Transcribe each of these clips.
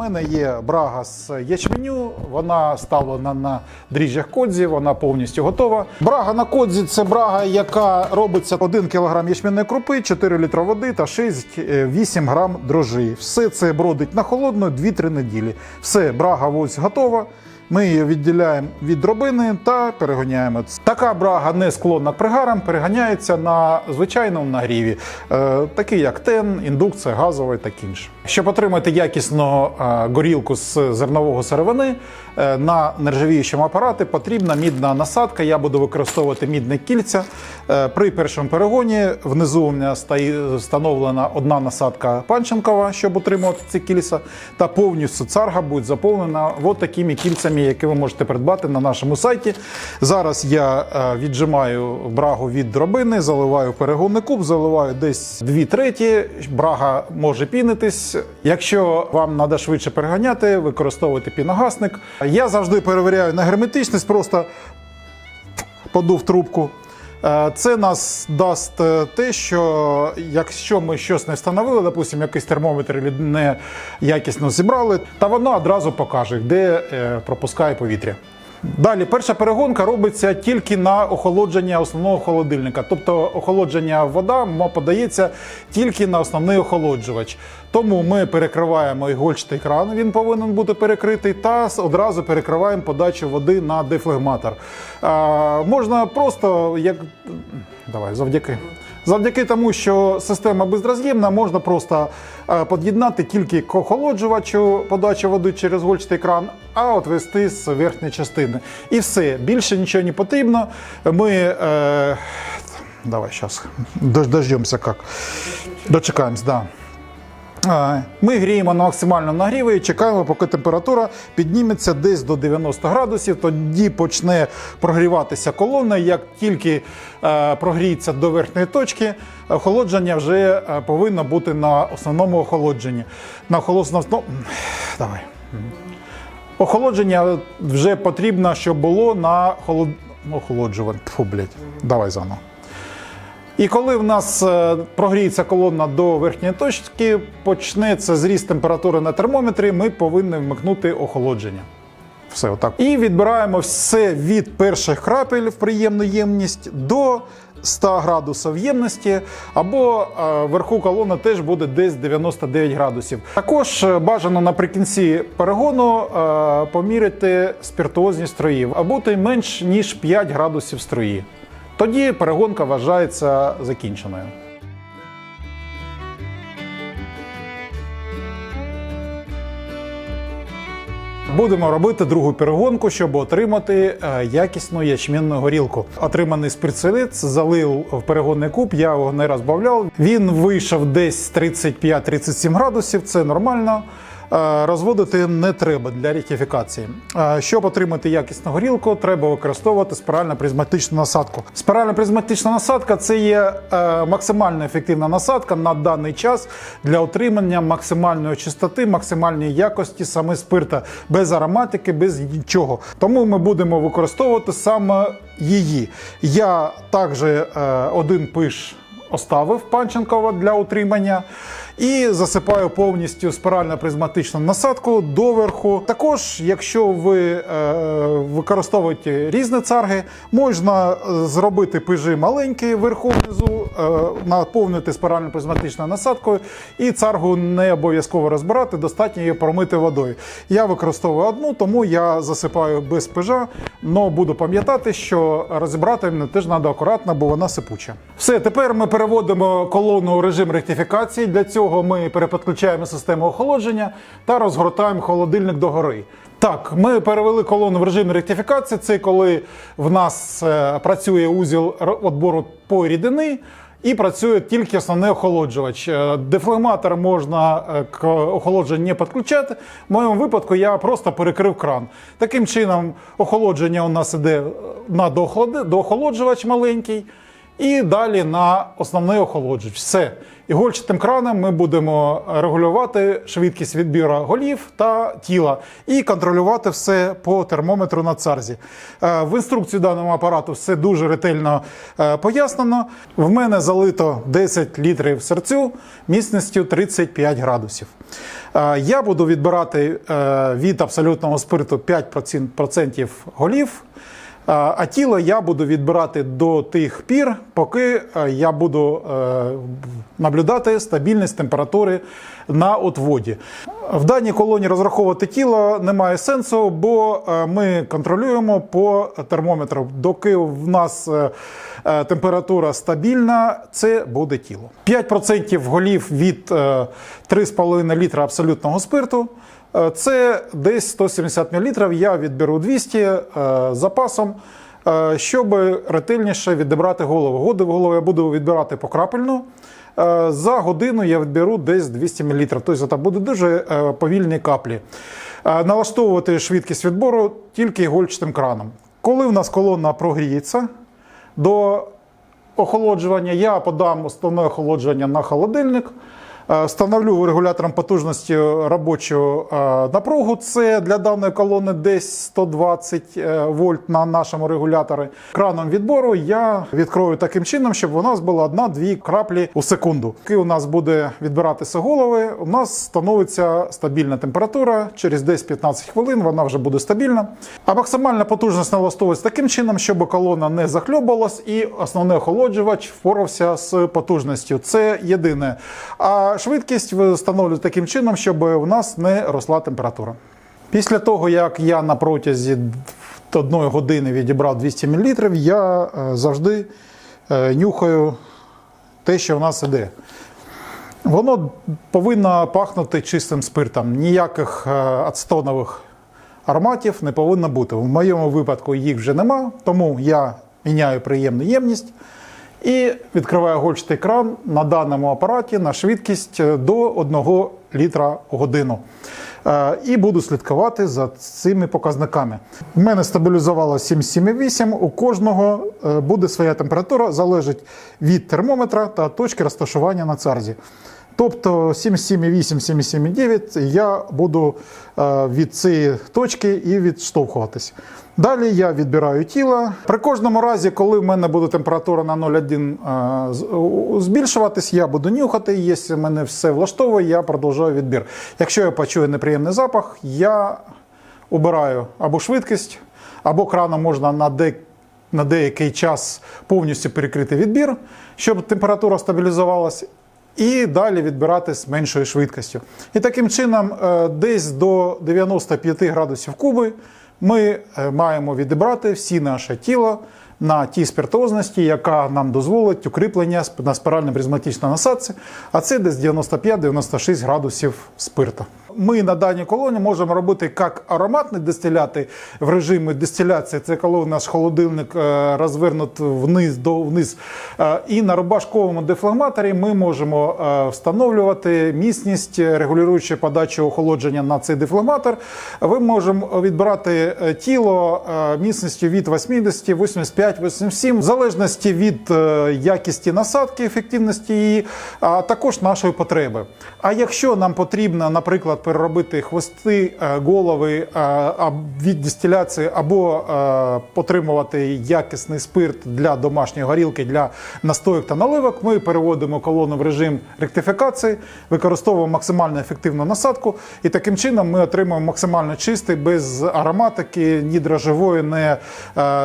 мене є брага з ячменю, вона ставлена на дріжджах кодзі, вона повністю готова. Брага на кодзі це брага, яка робиться 1 кг ячменної крупи, 4 літра води та 6-8 грам дрожжі. Все це бродить на холодну 2-3 неділі. Все, брага ось готова. Ми її відділяємо від дробини та перегоняємо. Така брага не склонна пригарам, переганяється на звичайному нагріві, е, такий як тен, індукція, газова і так інше. Щоб отримати якісну е, горілку з зернового сировини, е, на нержавіючому апараті потрібна мідна насадка. Я буду використовувати мідне кільця. Е, При першому перегоні внизу у мене встановлена одна насадка панченкова, щоб утримувати ці кільця, та повністю царга буде заповнена от такими кільцями, які ви можете придбати на нашому сайті. Зараз я віджимаю брагу від дробини, заливаю перегонний куб, заливаю десь 2 треті. Брага може пінитись. Якщо вам треба швидше переганяти, використовуйте піногасник. Я завжди перевіряю на герметичність, просто подув трубку. Е, Це нас дасть е, те, що якщо ми щось не встановили, допустимо, якийсь термометр не якісно зібрали, та воно одразу покаже, де е, пропускає повітря. Далі, перша перегонка робиться тільки на охолодження основного холодильника. Тобто охолодження вода подається тільки на основний охолоджувач. Тому ми перекриваємо ігольчатий кран, він повинен бути перекритий, та одразу перекриваємо подачу води на дефлегматор. А, можна просто як. Давай, завдяки. Завдяки тому, що система безроз'ємна, можна просто е, під'єднати тільки к охолоджувачу подачу води через гольчатий кран, а от вести з верхньої частини. І все, більше нічого не потрібно. Ми. Е, давай зараз дождемося як. Дочекаємось, да. Ми гріємо на максимальному нагріві і чекаємо, поки температура підніметься десь до 90 градусів. Тоді почне прогріватися колона. Як тільки е, прогріється до верхньої точки, охолодження вже е, повинно бути на основному охолодженні. На охолодженому... ну, Давай. Охолодження вже потрібно, щоб було на холод... охолоджуванні. Фу, блядь. Давай заново. І коли в нас е, прогріється колона до верхньої точки, почнеться зріст температури на термометрі, ми повинні вмикнути охолодження. Все отак. І відбираємо все від перших крапель в приємну ємність до 100 градусів ємності, або е, вверху колона теж буде десь 99 градусів. Також е, бажано наприкінці перегону поміряти спіртуозність строїв, а бути менш ніж 5 градусів строї. Тоді перегонка вважається закінченою. Будемо робити другу перегонку, щоб отримати е, якісну ячменну горілку. Отриманий спиртселець залив в перегонний куб, я його не розбавляв. Він вийшов десь 35-37 градусів, це нормально. Е, Розводити не треба для ректифікації. Е, Щоб отримати якісну горілку, треба використовувати спирально-призматичну насадку. Спирально-призматична насадка це є е, максимально ефективна насадка на даний час для отримання максимальної чистоти, максимальної якості саме спирта, без ароматики, без нічого. Тому ми будемо використовувати саме її. Я також один пиш оставив Панченкова для утримання. І засипаю повністю спирально-призматичну насадку доверху. Також, якщо ви е, використовуєте різні царги, можна е, зробити пижи маленькі вверху внизу, е, наповнити спирально-призматичною насадкою, і царгу не обов'язково розбирати, достатньо її промити водою. Я використовую одну, тому я засипаю без пижа, але буду пам'ятати, що розібрати мене теж треба акуратно, бо вона сипуча. Все, тепер ми переводимо колону у режим ректифікації. Для цього ми переподключаємо систему охолодження та розгортаємо холодильник догори. Так, ми перевели колону в режим ректифікації. Це коли в нас е, працює узіл відбору по рідини. І працює тільки основний охолоджувач. Е, Дефлегматор можна е, к охолодженню не підключати. В моєму випадку я просто перекрив кран. Таким чином, охолодження у нас іде на доохолоджувач маленький. І далі на основний охолоджувач. Все. Ігольчатим краном ми будемо регулювати швидкість відбіру голів та тіла і контролювати все по термометру на царзі. Е, В інструкції даного апарату все дуже ретельно е, пояснено. В мене залито 10 літрів серцю міцністю 35 градусів. Е, Я буду відбирати від абсолютного спирту 5% голів. А тіло я буду відбирати до тих пір, поки е, я буду е, наблюдати стабільність температури на отводі. В даній колоні розраховувати тіло немає сенсу, бо е, ми контролюємо по термометру. Доки в нас температура стабільна, це буде тіло. 5% голів від е, 3,5 літра абсолютного спирту. Е, Це десь 170 мл. Я відберу 200 е, запасом, е, щоб ретельніше відібрати голову. Годи- Голову я буду відбирати покрапельно. За годину я відберу десь 200 мл. Тобто це буде дуже повільні каплі. Налаштовувати швидкість відбору тільки гольчатим краном. Коли в нас колона прогріється до охолоджування, я подам основне охолодження на холодильник. Е, Встановлю регулятором потужності робочу е, напругу. Це для даної колони десь 120 е, вольт на нашому регуляторі. Краном відбору я відкрою таким чином, щоб у нас було одна-дві краплі у секунду. Коли у нас буде відбиратися голови, у нас становиться стабільна температура. Через 10-15 хвилин вона вже буде стабільна. А максимальна потужність налаштовується таким чином, щоб колона не захльобувалась і основний охолоджувач впорався з потужністю. Це єдине. А швидкість встановлюю таким чином, щоб у нас не росла температура. Після того, як я на протязі одної години відібрав 200 мл, я е, завжди е, нюхаю те, що в нас іде. Воно повинно пахнути чистим спиртом. Ніяких е, ацетонових ароматів не повинно бути. В моєму випадку їх вже нема, тому я міняю приємну ємність і відкриваю гольчатий кран на даному апараті на швидкість е, до 1 літра в годину. Е, І буду слідкувати за цими показниками. У мене стабілізувало 7,7,8. У кожного е, буде своя температура, залежить від термометра та точки розташування на царзі. Тобто 77,8, 77,9 я буду е, від цієї точки і відштовхуватись. Далі я відбираю тіло. При кожному разі, коли в мене буде температура на 0,1 е, збільшуватись, я буду нюхати. Якщо мене все влаштовує, я продовжую відбір. Якщо я почую неприємний запах, я обираю або швидкість, або краном можна на де на деякий час повністю перекрити відбір, щоб температура стабілізувалася, і далі відбирати з меншою швидкістю. І таким чином, е, десь до 95 градусів куби ми е, маємо відібрати всі наше тіло на тій спиртозності, яка нам дозволить укріплення на спирально призматичній насадці, а це десь 95-96 градусів спирта. Ми на даній колоні можемо робити як ароматні дистиляти в режимі дистиляції. Це коли у нас холодильник е, розвернут вниз до вниз. Е, І на рубашковому дефлагматорі ми можемо е, встановлювати міцність, регулюючи подачу охолодження на цей дефлагматор. Ви можемо відбирати тіло міцністю від 80, 85, 87, в залежності від е, якісті насадки, ефективності її, а також нашої потреби. А якщо нам потрібно, наприклад, переробити хвости, е, голови е, від дистиляції або потримувати якісний спирт для домашньої горілки, для настоїк та наливок, ми переводимо колону в режим ректифікації, використовуємо максимально ефективну насадку, і таким чином ми отримуємо максимально чистий, без ароматики, ні дрожжевої, ні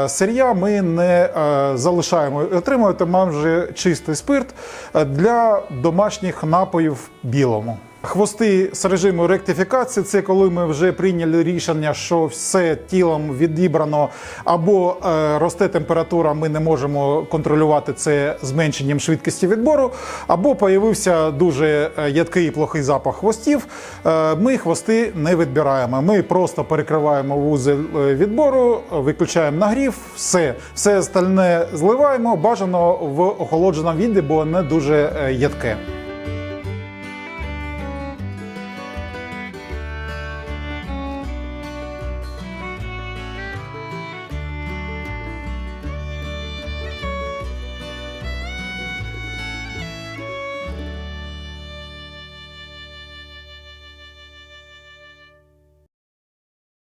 сир'я. Ми не е, залишаємо. Отримуєте майже чистий спирт е, для домашніх напоїв білому. Хвости з режиму ректифікації це коли ми вже прийняли рішення, що все тілом відібрано або е, росте температура, ми не можемо контролювати це зменшенням швидкості відбору, або появився дуже е, ядкий і плохий запах хвостів. Е, ми хвости не відбираємо. Ми просто перекриваємо вузел відбору, виключаємо нагрів, все, все остальне зливаємо. Бажано в охолодженому віді, бо не дуже ядке.